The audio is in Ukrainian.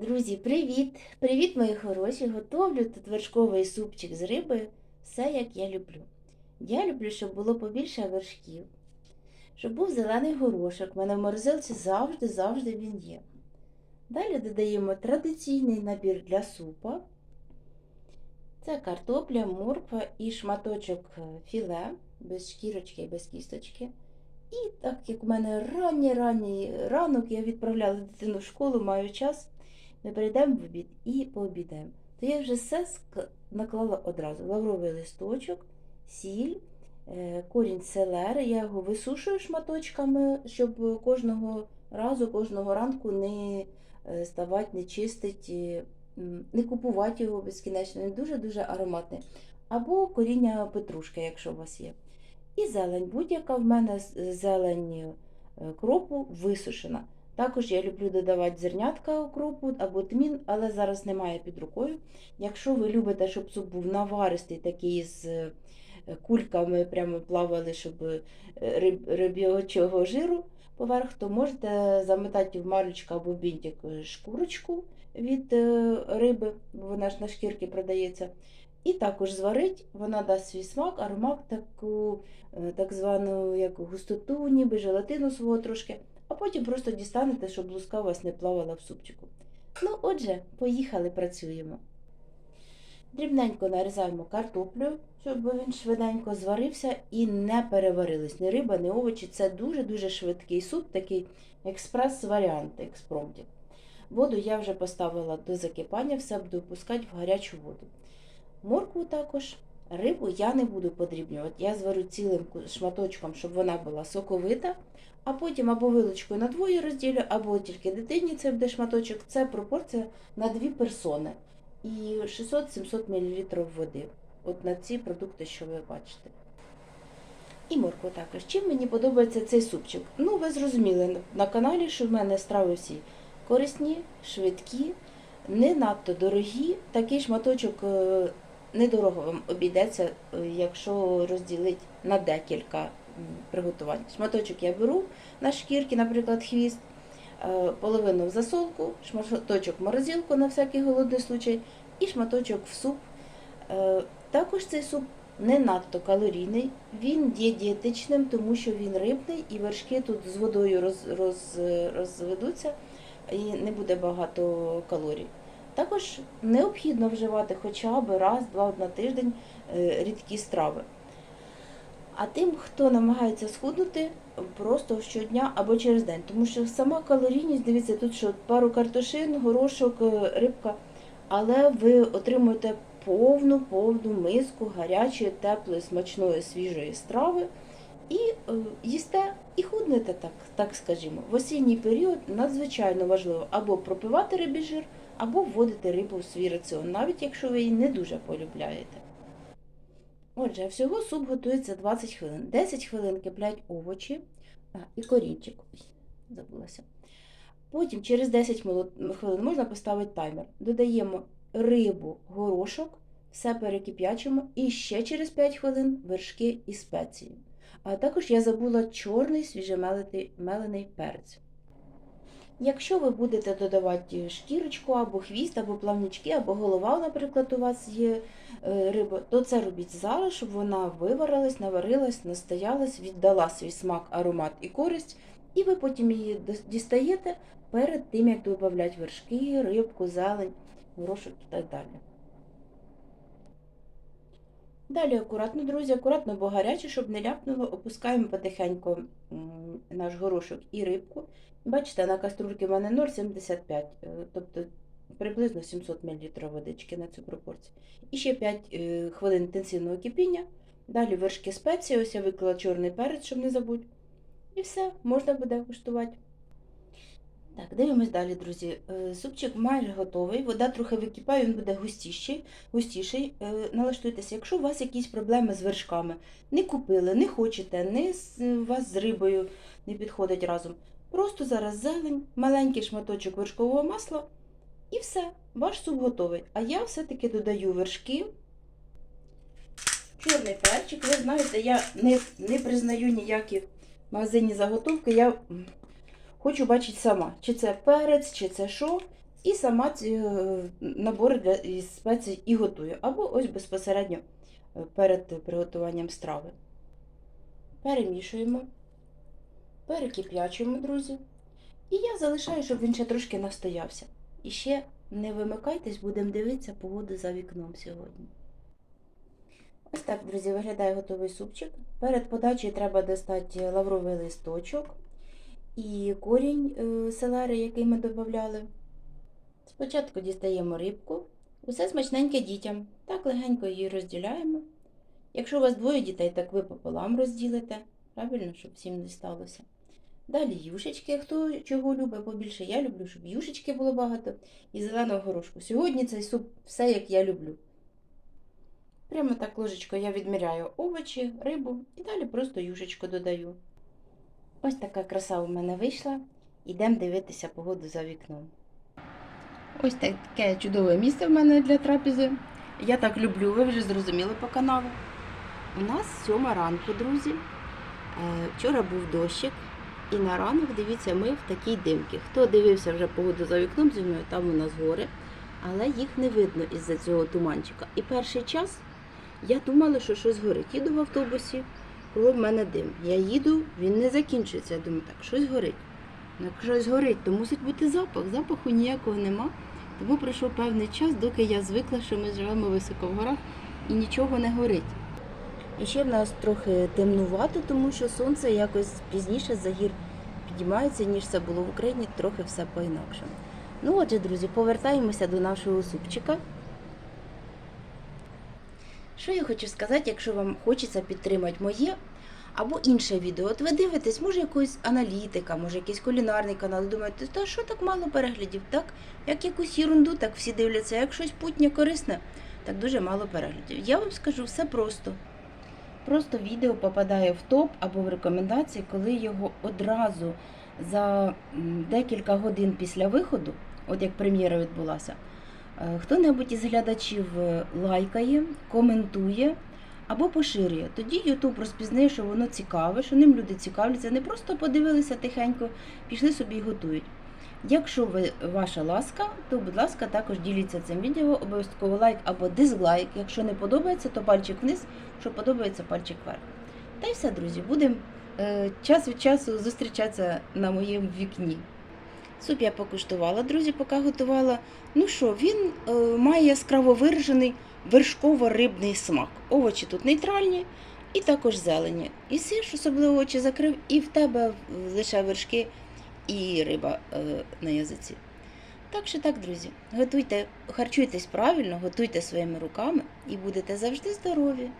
Друзі, привіт! Привіт, мої хороші! Готовлю тут вершковий супчик з риби. Все як я люблю. Я люблю, щоб було побільше вершків, щоб був зелений горошок. У мене в морозилці завжди-завжди він є. Далі додаємо традиційний набір для супа. Це картопля, морква і шматочок е, філе, без шкірочки і без кісточки. І так як у мене ранній ранок, я відправляла дитину в школу, маю час. Ми прийдемо в обід і пообідаємо. То я вже все наклала одразу. Лавровий листочок, сіль, е, корінь селери. Я його висушую шматочками, щоб кожного разу, кожного ранку не е, ставати, не чистити, не купувати його безкінечно. Він дуже-дуже ароматний. Або коріння петрушки, якщо у вас є. І зелень. Будь-яка в мене зелень е, кропу висушена. Також я люблю додавати зернятка укропу або тмін, але зараз немає під рукою. Якщо ви любите, щоб суп був наваристий, такий з е, кульками прямо плавали, щоб е, риб, риб'ячого жиру поверх, то можете заметати в марочку або бінтик е, шкурочку від риби, бо вона ж на шкірки продається. І також зварить, вона дасть свій смак, аромат, таку так звану як густоту, ніби желатину свого трошки а потім просто дістанете, щоб луска у вас не плавала в супчику. Ну, отже, поїхали, працюємо. Дрібненько нарізаємо картоплю, щоб він швиденько зварився і не переварились. Ні риба, ні овочі. Це дуже-дуже швидкий суп, такий експрес-варіант, експромтів. Воду я вже поставила до закипання, все буду опускати в гарячу воду. Моркву також, рибу я не буду подрібнювати. Я зварю цілим шматочком, щоб вона була соковита а потім або вилочкою на двоє розділю, або тільки дитині це буде шматочок. Це пропорція на дві персони і 600-700 мл води. От на ці продукти, що ви бачите. І моркву також. Чим мені подобається цей супчик? Ну, ви зрозуміли на каналі, що в мене страви всі корисні, швидкі, не надто дорогі. Такий шматочок е, недорого вам обійдеться, е, якщо розділити на декілька приготувань. Шматочок я беру на шкірки, наприклад, хвіст, е, половину в засолку, шматочок в морозилку на всякий голодний случай, і шматочок в суп. Е, Також цей суп не надто калорійний, він є дієтичним, тому що він рибний і вершки тут з водою роз, роз, розведуться і не буде багато калорій. Також необхідно вживати хоча б раз-два на тиждень е, рідкі страви. А тим, хто намагається схуднути, просто щодня або через день. Тому що сама калорійність, дивіться, тут що пару картошин, горошок, е, рибка, але ви отримуєте повну повну миску гарячої, теплої, смачної, свіжої страви і е, їсте і худнете, так, так скажімо. В осінній період надзвичайно важливо або пропивати рибі жир, або вводити рибу в свій раціон, навіть якщо ви її не дуже полюбляєте. Отже, всього суп готується 20 хвилин. 10 хвилин киплять овочі а, і корінчик. Ой, забулася. Потім через 10 хвилин можна поставити таймер. Додаємо рибу, горошок, все перекип'ячимо і ще через 5 хвилин вершки і спеції. А також я забула чорний свіжемелений мелений перець. Якщо ви будете додавати шкірочку або хвіст, або плавнички, або голова, наприклад, у вас є е, риба, то це робіть зараз, щоб вона виварилась, наварилась, настоялась, віддала свій смак, аромат і користь, і ви потім її дістаєте перед тим, як додавати вершки, рибку, зелень, горошок і так далі. Далі акуратно, друзі, акуратно, бо гаряче, щоб не ляпнуло, опускаємо потихеньку наш горошок і рибку. Бачите, на каструльці в мене 0,75, е, тобто приблизно 700 мл водички на цю пропорцію. І ще 5 е, хвилин інтенсивного кипіння. Далі вершки спеції, ось я виклала чорний перець, щоб не забути. І все, можна буде куштувати. Так, дивимось далі, друзі. Е, Супчик майже готовий, вода трохи википає, він буде густіший. густіший. Е, Налаштуйтеся, якщо у вас якісь проблеми з вершками, не купили, не хочете, не у вас з рибою не підходить разом. Просто зараз зелень, маленький шматочок вершкового масла і все, ваш суп готовий. А я все-таки додаю вершки, чорний перчик. Ви знаєте, я не, не признаю ніякі магазинні заготовки. Я хочу бачити сама, чи це перець, чи це що. І сама ці е, набори для із спецій і готую. Або ось безпосередньо е, перед приготуванням страви. Перемішуємо, перекип'ячуємо, друзі. І я залишаю, щоб він ще трошки настоявся. І ще не вимикайтесь, будемо дивитися погоду за вікном сьогодні. Ось так, друзі, виглядає готовий супчик. Перед подачею треба достати лавровий листочок і корінь е, селери, який ми додавали. Спочатку дістаємо рибку. Усе смачненьке дітям. Так легенько її розділяємо. Якщо у вас двоє дітей, так ви пополам розділите. Правильно, щоб всім не сталося. Далі юшечки, хто чого любить побільше. Я люблю, щоб юшечки було багато і зеленого горошку. Сьогодні цей суп все, як я люблю. Прямо так ложечкою я відміряю овочі, рибу і далі просто юшечку додаю. Ось така краса у мене вийшла. Йдемо дивитися погоду за вікном. Ось таке чудове місце в мене для трапези. Я так люблю, ви вже зрозуміли по каналу. У нас сьома ранку, друзі. Е, Вчора був дощик, і на ранок, дивіться, ми в такій димці. Хто дивився вже погоду за вікном зі мною, там у нас гори, але їх не видно із-за цього туманчика. І перший час я думала, що щось горить. Їду в автобусі, коли в мене дим. Я їду, він не закінчується. Я думаю, так, щось горить. Ну, Як щось горить, то мусить бути запах. Запаху ніякого нема. Тому пройшов певний час, доки я звикла, що ми живемо високо в горах і нічого не горить. І ще в нас трохи темнувато, тому що сонце якось пізніше за гір підіймається, ніж це було в Україні, трохи все по-інакшому. Ну отже, друзі, повертаємося до нашого супчика. Що я хочу сказати, якщо вам хочеться підтримати моє або інше відео. От ви дивитесь, може якогось аналітика, може якийсь кулінарний канал, і думаєте, та що так мало переглядів? Так, як якусь ерунду, так всі дивляться, як щось путнє корисне, так дуже мало переглядів. Я вам скажу все просто. Просто відео попадає в топ або в рекомендації, коли його одразу за декілька годин після виходу, от як прем'єра відбулася, хто-небудь із глядачів е, лайкає, коментує або поширює. Тоді YouTube розпізнає, що воно цікаве, що ним люди цікавляться, не просто подивилися тихенько, пішли собі і готують. Якщо ви ваша ласка, то будь ласка, також діліться цим відео, обов'язково лайк або дизлайк. Якщо не подобається, то пальчик вниз, що подобається, пальчик вверх. Та й все, друзі, будемо е, час від часу зустрічатися на моєму вікні. Суп я покуштувала, друзі, поки готувала. Ну що, він е, має яскраво виражений вершково-рибний смак. Овочі тут нейтральні і також зелені. І сиш, особливо очі закрив, і в тебе лише вершки і риба е, на язиці. Так що так, друзі, готуйте, харчуйтесь правильно, готуйте своїми руками і будете завжди здорові.